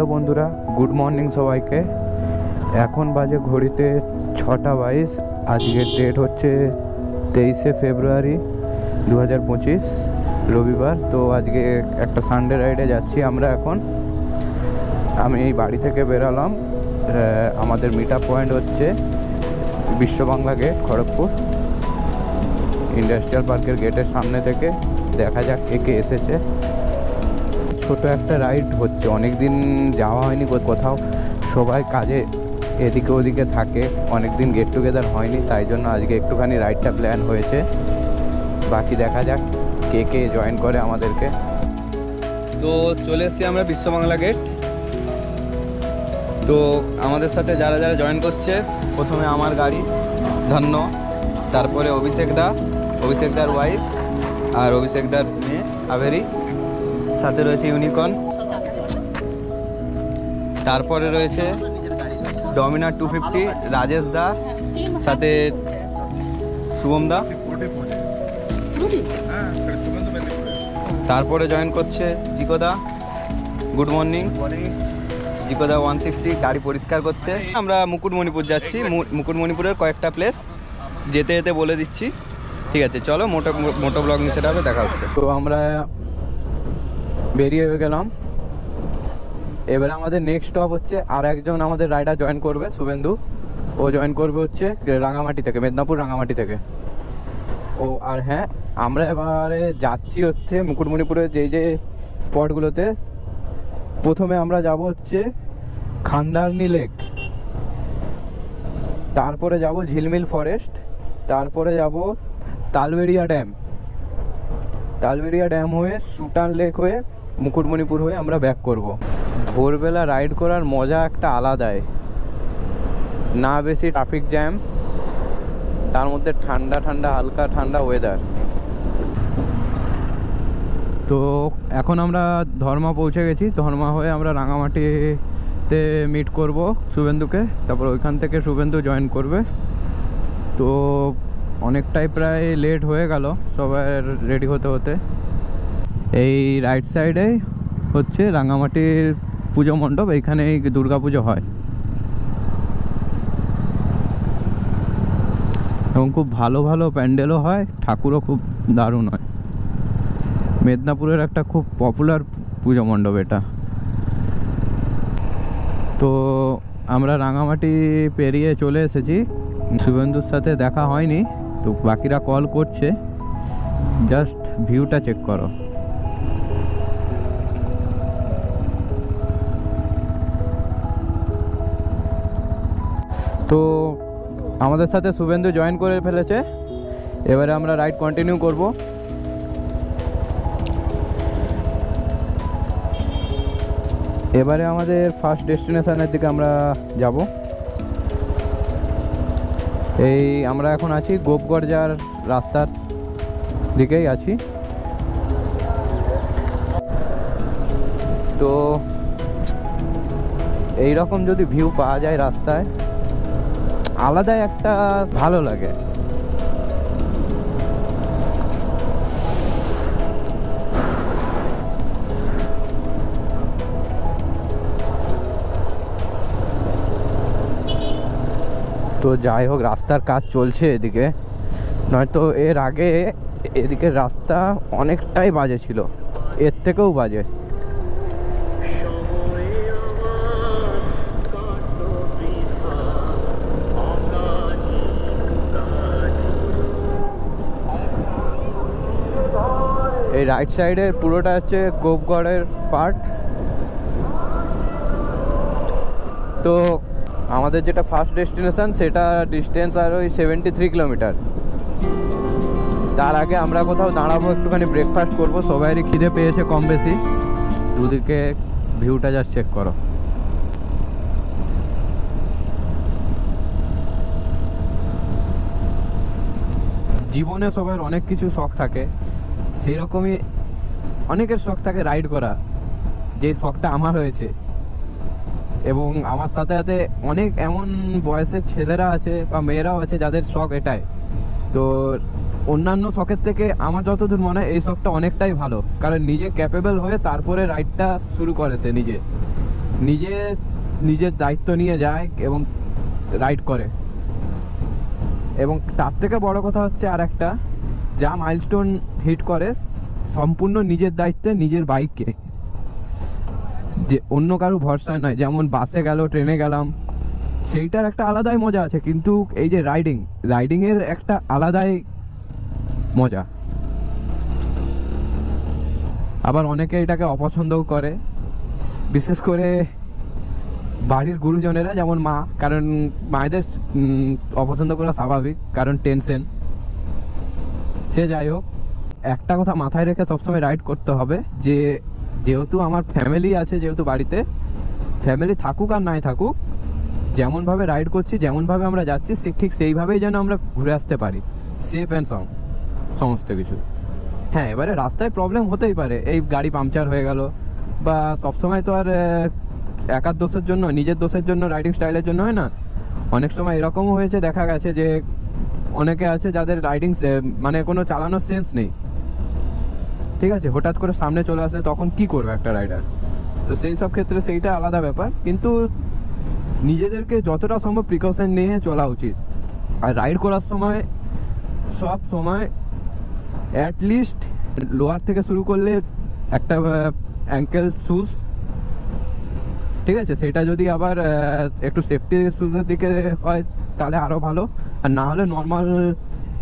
Hello বন্ধুরা, good morning সবাইকে। এখন বাজে ঘড়িতে ছটা বাইশ, আজকের ডেট হচ্ছে তেইশে ফেব্রুয়ারি দু হাজার পঁচিশ, রবিবার। তো আজকে একটা সানডে রাইডে যাচ্ছি আমরা এখন। আমি এই বাড়ি থেকে বেরালাম আমাদের মিট পয়েন্ট হচ্ছে বিশ্ববাংলা গেট খড়গপুর। ইন্ডাস্ট্রিয়াল পার্কের গেটের সামনে থেকে দেখা যাক কে কে এসেছে। ছোট একটা রাইড হচ্ছে। অনেক দিন যাওয়া হয়নি কোথাও। সবাই কাজে এদিকে ওদিকে থাকে। অনেক দিন গেট টুগেদার হয়নি, তাই জন্য আজকে একটুখানি রাইডটা প্ল্যান হয়েছে। বাকি দেখা যাক কে কে জয়েন করে আমাদেরকে। তো চলে এসেছি আমরা বিশ্ববাংলা গেট তো আমাদের সাথে যারা যারা জয়েন করছে, প্রথমে আমার গাড়ি, ধন্য। তারপরে অভিষেক দা, অভিষেক দার ওয়াইফ আর অভিষেক দার মেয়ে, আভেরি। সাথে রয়েছে ইউনিকর্ন। তারপরে রয়েছে ডমিনার টু ফিফটি, রাজেশ দা, সাথে শুভম দা। তারপরে জয়েন করছে জিকোদা গুড মর্নিং জিকোদা ওয়ান সিক্সটি গাড়ি পরিষ্কার করছে। আমরা মুকুটমণিপুর যাচ্ছি। মুকুটমণিপুরের কয়েকটা প্লেস যেতে যেতে বলে দিচ্ছি। ঠিক আছে, চলো, মোটো মোটো ব্লগ নিচে হবে দেখা হচ্ছে। তো আমরা বেরিয়ে গেলাম। এবারে আমাদের নেক্সট স্টপ হচ্ছে আর একজন আমাদের রাইডার জয়েন করবে, শুভেন্দু। ও জয়েন করবে হচ্ছে রাঙামাটি থেকে, মেদিনীপুর রাঙামাটি থেকে। ও, আর হ্যাঁ আমরা এবারে যাচ্ছি হচ্ছে মুকুটমণিপুরের যে যে স্পটগুলোতে প্রথমে আমরা যাব হচ্ছে খান্ডারনি লেক তারপরে যাব ঝিলমিল ফরেস্ট তারপরে যাব তালবেড়িয়া ড্যাম তালবেড়িয়া ড্যাম হয়ে সুটান লেক হয়ে মুকুটমণিপুর হয়ে আমরা ব্যাক করব। ভোরবেলা রাইড করার মজা একটা আলাদাই। না বেশি ট্রাফিক জ্যাম তার মধ্যে ঠান্ডা ঠান্ডা, হালকা ঠান্ডা ওয়েদার তো এখন আমরা ধর্মা পৌঁছে গেছি। ধর্মা হয়ে আমরা রাঙামাটিতে মিট করব শুভেন্দুকে। তারপর ওইখান থেকে শুভেন্দু জয়েন করবে। তো অনেকটাই প্রায় লেট হয়ে গেল, সবাই রেডি হতে হতে। এই রাইট সাইডে হচ্ছে রাঙামাটির পুজো মণ্ডপ দুর্গা পুজো হয়। এবং খুব ভালো ভালো প্যান্ডেলও হয়, ঠাকুরও খুব দারুণ হয়। মেদিনীপুরের একটা খুব পপুলার পুজো মণ্ডপ এটা। তো আমরা রাঙামাটি পেরিয়ে চলে এসেছি। শুভেন্দুর সাথে দেখা হয়নি, তো বাকিরা কল করছে। জাস্ট ভিউটা চেক করো। তো আমাদের সাথে শুভেন্দু জয়েন করে ফেলেছে। এবারে আমরা রাইড কন্টিনিউ করব। এবারে আমাদের ফার্স্ট ডেস্টিনেশনের দিকে আমরা যাব। এই আমরা এখন আছি গোপগড় যাওয়ার রাস্তার দিকেই আছি। তো এই রকম যদি ভিউ পাওয়া যায় রাস্তায় আলাদাই একটা ভালো লাগে। তো যাই হোক, রাস্তার কাজ চলছে এদিকে। নয়তো এর আগে এদিকে রাস্তা অনেকটাই বাজে ছিল। এর থেকেও বাজে। এই রাইট সাইডের পুরোটা হচ্ছে গোপগড়ের পার্ট তো আমাদের যেটা ফার্স্ট ডেস্টিনেশন সেটা ডিস্টেন্স আর ওই সেভেন্টি থ্রি কিলোমিটার তার আগে আমরা কোথাও দাঁড়াবো, একটুখানি ব্রেকফাস্ট করব। সবাইরই খিদে পেয়েছে কম বেশি। দুদিকে ভিউটা জাস্ট চেক করো। জীবনে সবার অনেক কিছু শখ থাকে। সেই রকমই অনেকের শখ থাকে রাইড করা, যে শখটা আমার হয়েছে। এবং আমার সাথে সাথে অনেক এমন বয়সের ছেলেরা আছে বা মেয়েরাও আছে যাদের শখ এটাই। তো অন্যান্য শখের থেকে আমার যতদূর মনে হয় এই শখটা অনেকটাই ভালো। কারণ নিজে ক্যাপেবল হয়ে তারপরে রাইডটা শুরু করে সে নিজে। নিজে নিজের দায়িত্ব নিয়ে যায় এবং রাইড করে। এবং তার থেকে বড় কথা হচ্ছে আর একটা যা মাইলস্টোন হিট করে সম্পূর্ণ নিজের দায়িত্বে, নিজের বাইককে যে অন্য কারও ভরসায় নয়, যেমন বাসে গেল ট্রেনে গেলাম, সেইটার একটা আলাদাই মজা আছে। কিন্তু এই যে রাইডিং রাইডিংয়ের একটা আলাদাই মজা। আবার অনেকে এটাকে অপছন্দও করে। বিশেষ করে বাড়ির গুরুজনেরা, যেমন মা, কারণ মায়েদের অপছন্দ করা স্বাভাবিক, কারণ টেনশন সে যাই হোক, একটা কথা মাথায় রেখে সবসময় রাইড করতে হবে যে, যেহেতু আমার ফ্যামিলি আছে, যেহেতু বাড়িতে ফ্যামিলি থাকুক আর নাই থাকুক, যেমনভাবে রাইড করছি, যেমনভাবে আমরা যাচ্ছি, সে ঠিক সেইভাবেই যেন আমরা ঘুরে আসতে পারি। সেফ অ্যান্ড সাউন্ড সমস্ত কিছু। হ্যাঁ এবারে রাস্তায় প্রবলেম হতেই পারে। এই গাড়ি পাংচার হয়ে গেল বা সবসময় তো আর একার দোষের জন্য, নিজের দোষের জন্য রাইডিং স্টাইলের জন্য হয় না? অনেক সময় এরকমও হয়েছে, দেখা গেছে যে অনেকে আছে যাদের রাইডিং মানে কোনো চালানোর সেন্স নেই। ঠিক আছে? হঠাৎ করে সামনে চলে আসলে তখন কি করবে একটা রাইডার তো সেই সব ক্ষেত্রে সেইটা আলাদা ব্যাপার। কিন্তু নিজেদেরকে যতটা সম্ভব প্রিকশন নিয়ে চলা উচিত। আর রাইড করার সময়, সব সময় অ্যাটলিস্ট লোয়ার থেকে শুরু করলে একটা অ্যাঙ্কেল শুজ ঠিক আছে? সেটা যদি আবার একটু সেফটি শুজের দিকে হয়, তাহলে আরও ভালো। আর না হলে নর্মাল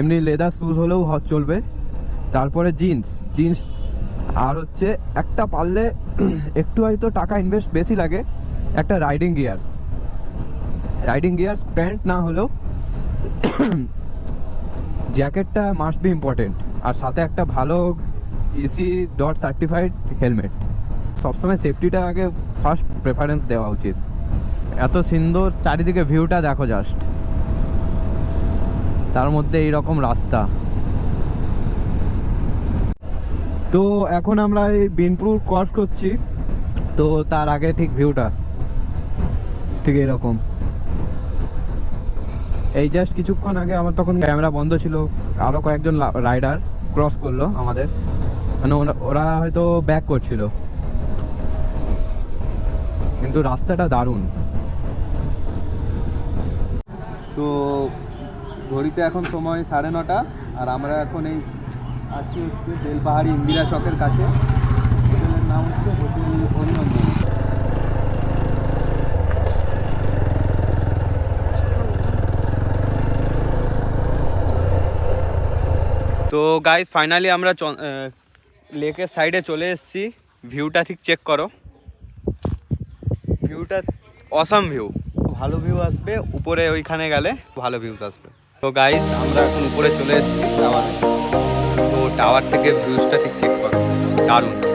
এমনি লেদার শুজ হলেও চলবে। তারপরে জিন্স জিন্স আর হচ্ছে একটা পারলে একটু হয়তো টাকা ইনভেস্ট বেশি লাগে, একটা riding gears riding gears pants না হলেও জ্যাকেটটা মাস্ট বি ইম্পর্টেন্ট আর সাথে একটা ভালো ইসি ডট সার্টিফাইড হেলমেট সবসময় সেফটিটা আগে ফার্স্ট প্রেফারেন্স দেওয়া উচিত। এত সুন্দর চারিদিকে ভিউটা দেখো জাস্ট তার মধ্যে এইরকম রাস্তা। তো এখন আমরা এই বিনপুর ক্রস করছি। তো তার আগে ঠিক ভিউটা ঠিক এরকম এই জাস্ট কিছুক্ষণ আগে আমার তখন ক্যামেরা বন্ধ ছিল। আরও কয়েকজন রাইডার ক্রস করল আমাদের। মানে ওরা হয়তো ব্যাক করছিল। কিন্তু রাস্তাটা দারুণ। তো ঘড়িতে এখন সময় সাড়ে নটা, আর আমরা এখন এই আছি হচ্ছে বেলপাহাড়ি ইন্দিরা চকের কাছে। হোটেলের নাম হচ্ছে হোটেল অরিনন্দন তো গাইজ ফাইনালি আমরা লেকের সাইডে চলে এসেছি। ভিউটা ঠিক চেক করো। ভিউটা অসাম ভিউ ভালো ভিউ আসবে, উপরে ওইখানে গেলে ভালো ভিউজ আসবে। তো গাইস আমরা এখন উপরে চলে এসেছি টাওয়ারে তো টাওয়ার থেকে ভিউজটা ঠিক ঠিক করো। দারুণ।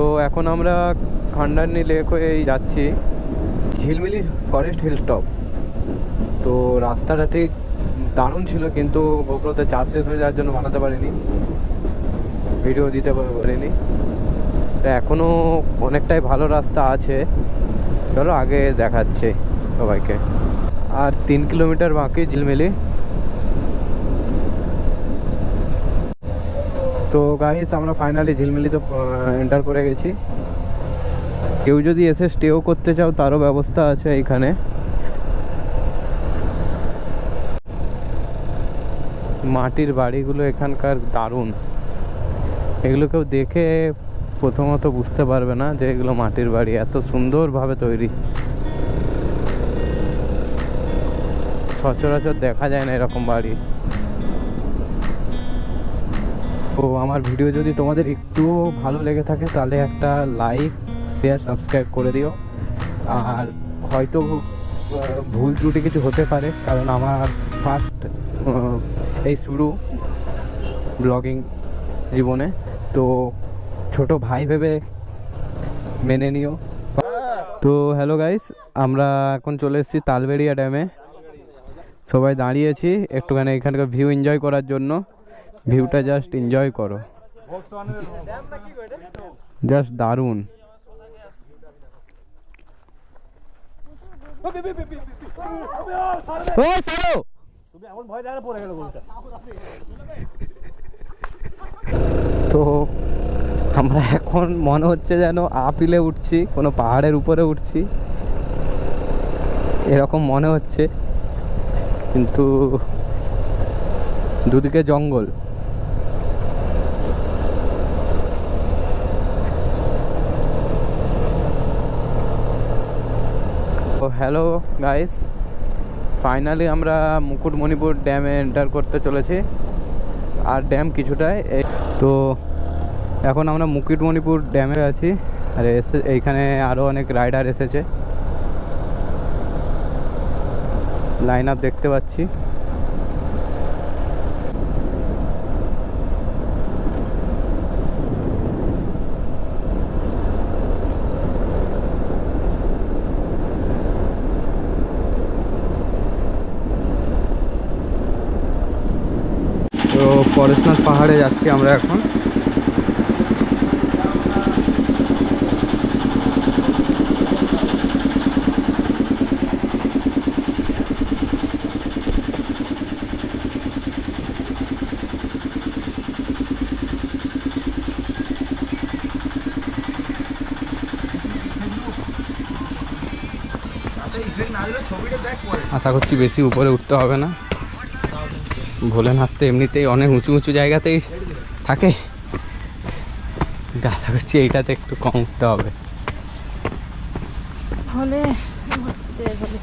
তো এখন আমরা খান্ডারনি লেক হয়েই যাচ্ছি। ঝিলমিলি ফরেস্ট হিল স্টপ তো রাস্তাটা ঠিক দারুণ ছিল কিন্তু গোপ্রোতে চার্জ শেষ হয়ে যাওয়ার জন্য বানাতে পারিনি। ভিডিও দিতে পারিনি। তো এখনও অনেকটাই ভালো রাস্তা আছে। চলো আগে দেখাচ্ছে সবাইকে। আর তিন কিলোমিটার বাকি ঝিলমিলি তো গাইস আমরা ফাইনালি ঝিলমিলিতে এন্টার করে গেছি। কেউ যদি এসে স্টেও করতে চাও, তারও ব্যবস্থা আছে এইখানে। মাটির বাড়িগুলো এখানকার দারুণ। এগুলো কেউ দেখে প্রথমত বুঝতে পারবে না যে এগুলো মাটির বাড়ি, এত সুন্দরভাবে তৈরি। সচরাচর দেখা যায় না এরকম বাড়ি। তো আমার ভিডিও যদি তোমাদের একটুও ভালো লেগে থাকে, তাহলে একটা লাইক শেয়ার সাবস্ক্রাইব করে দিও। আর হয়তো ভুল ত্রুটি কিছু হতে পারে, কারণ আমার ফার্স্ট এই শুরু ব্লগিং জীবনে। তো ছোট ভাই ভেবে মেনে নিও। তো হ্যালো গাইস আমরা এখন চলে এসেছি তালবেড়িয়া ড্যামে সবাই দাঁড়িয়েছি, একটুখানি এখানকার ভিউ এনজয় করার জন্য। ভিউটা জাস্ট এনজয় করো। জাস্ট দারুণ। তো আমরা এখন মনে হচ্ছে যেন আপিলে উঠছি, কোনো পাহাড়ের উপরে উঠছি। এরকম মনে হচ্ছে, কিন্তু দুদিকে জঙ্গল তো হ্যালো গাইস ফাইনালি আমরা মুকুটমণিপুর ড্যামে এন্টার করতে চলেছি। আর ড্যাম কিছুটাই তো এখন আমরা মুকুটমণিপুর ড্যামে আছি। আর এসে এইখানে আরও অনেক রাইডার এসেছে। লাইন আপ দেখতে পাচ্ছি তো পরেশনাথ পাহাড়ে যাচ্ছি আমরা এখন। আশা করছি বেশি উপরে উঠতে হবে না। ভোলেনাথ তো এমনিতেই অনেক উঁচু উঁচু জায়গাতেই থাকে। আশা করছি এইটাতে একটু কম উঠতে হবে। ভোলে ভোলে ভোলে।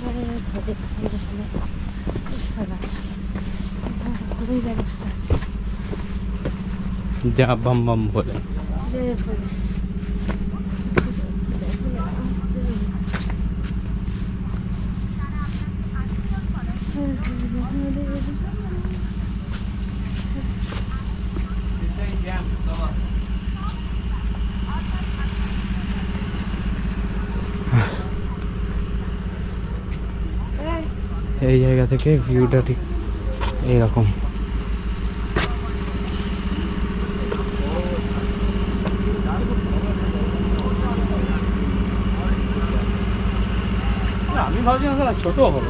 ভোলে ভোলে যা বাম বাম বলে জয় ভোলে। এই জায়গা থেকে ভিউটা ঠিক এইরকম আমি ভাবছিলাম স্যার ছোট হবে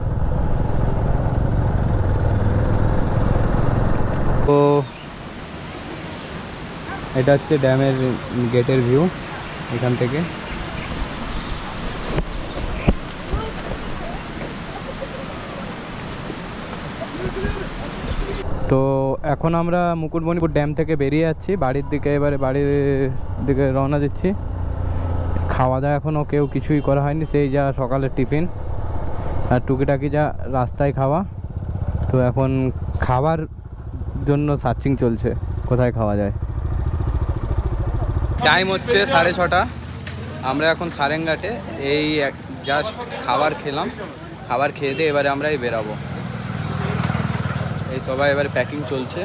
তো এটা হচ্ছে ড্যামের গেটের ভিউ এখান থেকে। তো এখন আমরা মুকুটমণিপুর ড্যাম থেকে বেরিয়ে যাচ্ছি। বাড়ির দিকে এবারে বাড়ির দিকে রওনা দিচ্ছি। খাওয়া দাওয়া এখনও কেউ কিছুই করা হয়নি, সেই যা সকালের টিফিন আর টুকিটাকি যা রাস্তায় খাওয়া। তো এখন খাবার জন্য সার্চিং চলছে, কোথায় খাওয়া যায়। টাইম হচ্ছে সাড়ে ছটা। আমরা এখন সারেঙ্গাটে এই জাস্ট খাবার খেলাম। খাবার খেয়ে দিয়ে এবারে আমরাই বেরাবো। এই সবাই এবার প্যাকিং চলছে।